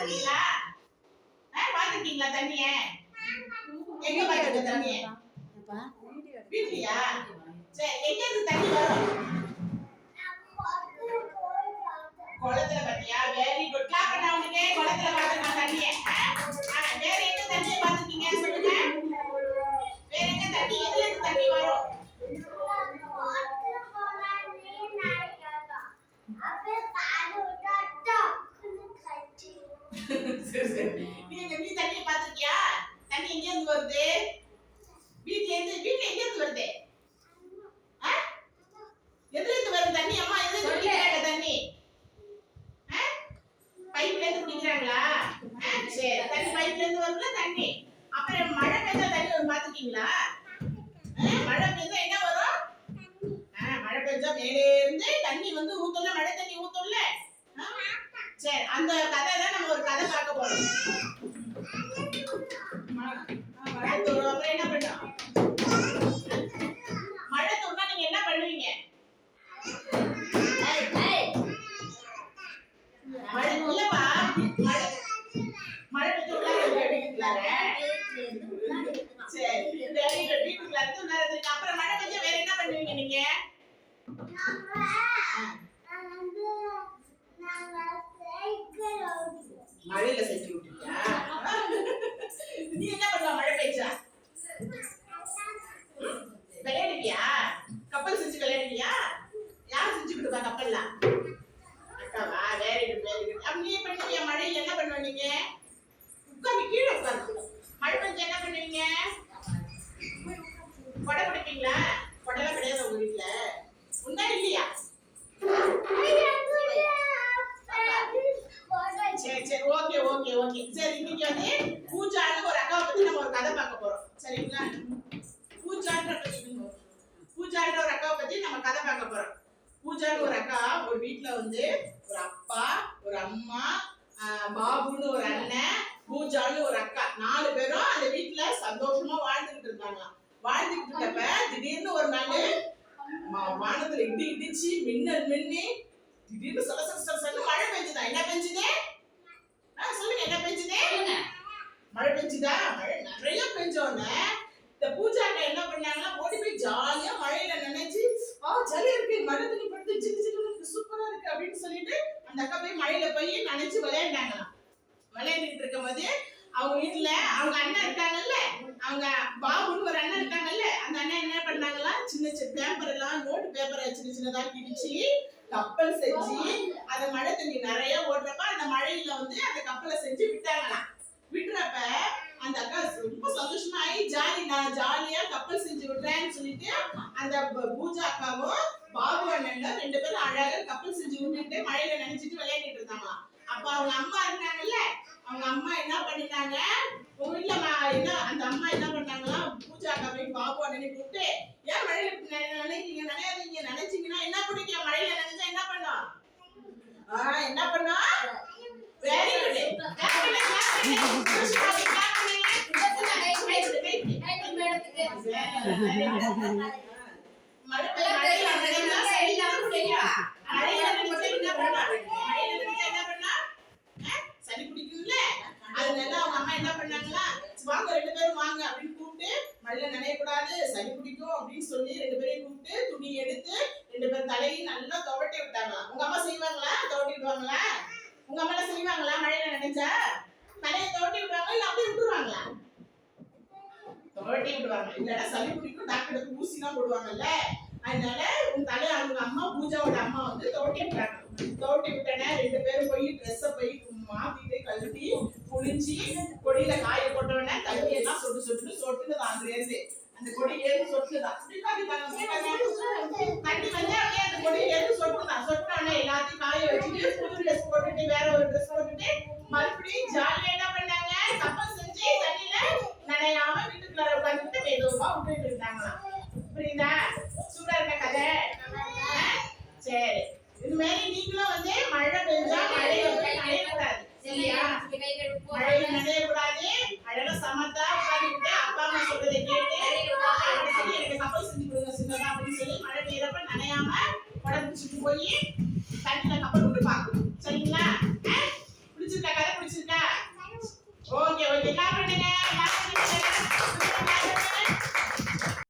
பாத்துருக்கீங்களா பாத்துருக்கீங்களா தண்ணிய? எங்க பாத்துருக்க தண்ணிய? வீட்லயா? சரி எங்க இருந்து தண்ணி வரும் குளத்துல பாத்தியா வெரி குட் கிளாப் பண்ண உனக்கு குளத்துல பாத்துருக்கேன் தண்ணிய ஆ, வேற எங்க தண்ணிய பாத்துருக்கீங்க சொல்லுங்க வேற எங்க தண்ணி எதுல இருந்து தண்ணி வரும் சரி சரி. நீங்க நீ தண்ணிய பாத்துருக்கியா? தண்ணி எங்க இருந்து வருது? வீட்ல இருந்து வீட்ல எங்க இருந்து வருது? எதுல இருந்து வருது தண்ணி? அம்மா எதுல இருந்து குடிக்கிறாங்க தண்ணி? பைப்ல இருந்து குடிக்கிறாங்களா? சரி. தண்ணி பைப்ல இருந்து வருதுல தண்ணி. அப்புறம் மழை பெய்தா தண்ணி வரும் பாத்துக்கீங்களா மழை பெய்தா என்ன வரும்? மழை பெய்ஞ்சா மேலே இருந்து தண்ணி வந்து ஊத்தும்ல மழை தண்ணி ஊத்தும்ல. ஆ? சரி அந்த கதை தான் பார்க்க போறோம். மழை தூரும் அப்புறம் என்ன பண்ணோம் மழை தூர்னா நீங்க என்ன பண்ணுவீங்க? மழை இல்லப்பா. மழை மழை பெய்ஞ்சு சரி அப்புறம் மழை பெய்ஞ்சா வேற என்ன பண்ணுவீங்க நீங்க மழையில செஞ்சு விட்டுருக்கியா நீ என்ன பண்ணுவ மழை பெய்ஞ்சா விளையாடுவியா கப்பல் செஞ்சு விளையாடுவியா யார் செஞ்சு கொடுப்பா கப்பல்லாம் அக்காவா வெரி குட் வெரி குட் அப்ப நீ பண்ணுவியா மழையில என்ன பண்ணுவ நீங்க உட்காந்து கீழே உட்காந்து மழை பெஞ்சா என்ன பண்ணுவீங்க கொடை பிடிப்பீங்களா கொடைலாம் கிடையாது உங்க வீட்டுல உண்டா இல்லையா சரி சரி ஓகே ஓகே ஓகே சரி இன்னைக்கு வந்து பூஜான்னு ஒரு அக்காவை பத்தி நம்ம ஒரு கதை பார்க்க போறோம் சரிங்களா? பூஜான்ற பூஜான்ற ஒரு அக்காவை பத்தி நம்ம கதை பார்க்க போறோம். பூஜான்னு ஒரு அக்கா ஒரு வீட்ல வந்து ஒரு அப்பா ஒரு அம்மா பாபுன்னு ஒரு அண்ணன் பூஜான்னு ஒரு அக்கா. நாலு பேரும் அந்த வீட்ல சந்தோஷமா வாழ்ந்துகிட்டு இருந்தாங்க வாழ்ந்துகிட்டு இருக்கப்ப திடீர்னு ஒரு நாள் வானத்துல இடி இடிச்சு மின்னல் மின்னி திடீர்னு சல சல சல சல மழை பெஞ்சுதா? என்ன பெஞ்சுது? சொல்லுங்க என்ன பெஞ்சுது? மழை பெஞ்சுதா? மழை நிறைய பெஞ்ச உடனே இந்த பூஜாக்கா என்ன பண்ணாங்கன்னா ஓடி போய் ஜாலியா மழையில நினைச்சு ஆ ஜாலியா இருக்கு மழை தண்ணி படுத்து ஜில்லு ஜில்லு இருக்கு சூப்பரா இருக்கு அப்படின்னு சொல்லிட்டு அந்த அக்கா போய் நினைச்சு விளையாண்டாங்களாம். விளையாண்டுட்டு இருக்கும் போது அவங்க வீட்டுல அவங்க அண்ணன் இருக்காங்கல்ல அவங்க பாபுன்னு ஒரு அண்ணன் இருக்காங்கல்ல அந்த அண்ணன் என்ன பண்ணாங்களாம் சின்ன சின்ன பேப்பர் எல்லாம் நோட்டு பேப்பரை சின்ன சின்னதா கிழிச்சு கப்பல் செஞ்சு அந்த மழை தண்ணி நிறைய ஓடுறப்ப அந்த மழையில வந்து அந்த கப்பலை செஞ்சு விட்டாங்களாம். விடுறப்ப அந்த அக்கா ரொம்ப சந்தோஷமா ஆகி ஜாலி நான் ஜாலியா கப்பல் செஞ்சு விடுறேன்னு சொல்லிட்டு அந்த பூஜா அக்காவும் பாபு அண்ணன் ரெண்டு பேரும் அழகா கப்பல் செஞ்சு விட்டுட்டு மழையில நினைச்சிட்டு விளையாடிட்டு இருந்தாங்களாம் அப்ப அவங்க அம்மா இருந்தாங்கல்ல அவங்க அம்மா என்ன பண்ணிட்டாங்க உங்க வீட்டுல என்ன அந்த அம்மா என்ன பண்ணாங்களா பூஜா அக்கா போய் பாபு அண்ணனை கூப்பிட்டு ஏன் மழையில நினைக்கிறீங்க நினையாதீங்க நினைச்சீங்கன்னா என்ன பிடிக்கும் மழையில நினைச்சா என்ன பண்ணும் ஆ என்ன பண்ணா வெரி குட் பண்ணுங்க கிளாப் பண்ணுங்க மழை பெய்ய- மழையில நினைச்சா சரியா பிடிக்கும். மழையில நினைச்சா என்ன பண்ணா? மழையில நினைச்சா என்ன பண்ணா? ஆ? சளி பிடிக்கும்ல? அதனால அவங்க அம்மா என்ன பண்ணாங்களா வாங்க ரெண்டு பேரும் வாங்க அப்படின்னு கூப்பிட்டு மழையில நனையக்கூடாது சளி பிடிக்கும் அப்படின்னு சொல்லி ரெண்டு பேரையும் கூப்பிட்டு துணி எடுத்து ரெண்டு பேரும் தலையை நல்லா துவட்டி விட்டாங்க. உங்க அம்மா செய்வாங்களா? துவட்டி விடுவாங்களா? உங்க அம்மா எல்லாம் செய்வாங்களா? மழையில நினைச்சா தலையை துவட்டி விடுவாங்களா? இல்ல அப்படியே விட்டுருவாங்களா? துவட்டி விடுவாங்க. இல்லடா சளி பிடிக்கும் டாக்டருக்கு ஊசிலாம் போடுவாங்கல்ல. அதனால உன் தலை அவங்க அம்மா பூஜாவோட அம்மா வந்து துவட்டி விட்டாங்க. துவட்டி விட்டனே ரெண்டு பேரும் போய் ட்ரெஸ்ஸை போய் மாத்திட்டு கழுவி புளிஞ்சி கொடியில காய போட்டோடனே தண்ணி எல்லாம் சொட்டு சொட்டுன்னு சொட்டுன்னு தான் இருந்து அந்த கொடியில இருந்து சொட்டுதான் தண்ணி வந்து அப்படியே அந்த கொடியில இருந்து சொட்டுதான் சொட்டோடனே எல்லாத்தையும் காய வச்சுட்டு புது ட்ரெஸ் போட்டுட்டு வேற ஒரு ட்ரெஸ் போட்டுட்டு மறுபடியும் ஜாலியா என்ன பண்ணாங்க கப்பல் செஞ்சு தண்ணியில நனையாம வீட்டுக்குள்ள உட்காந்துட்டு மெதுவா விட்டுட்டு இருந்தாங்களாம் புரியுதா சூப்பரா இருக்க கதை ஆ? சரி இது மாதிரி நீங்களும் வந்து மழை பெஞ்சா மழையில வந்து நனையக்கூடாது சரியா மழையில நனையக்கூடாது அழகா சமத்தா உட்காந்துக்கிட்டு அப்பா அம்மா சொல்றதை கேட்டு அடுத்தது எனக்கு கப்பல் செஞ்சு அப்படின்னு சொல்லி மழை பெய்யறப்ப நனையாம உடம்பு பிடிச்சிட்டு போய் தண்ணியில கப்பல்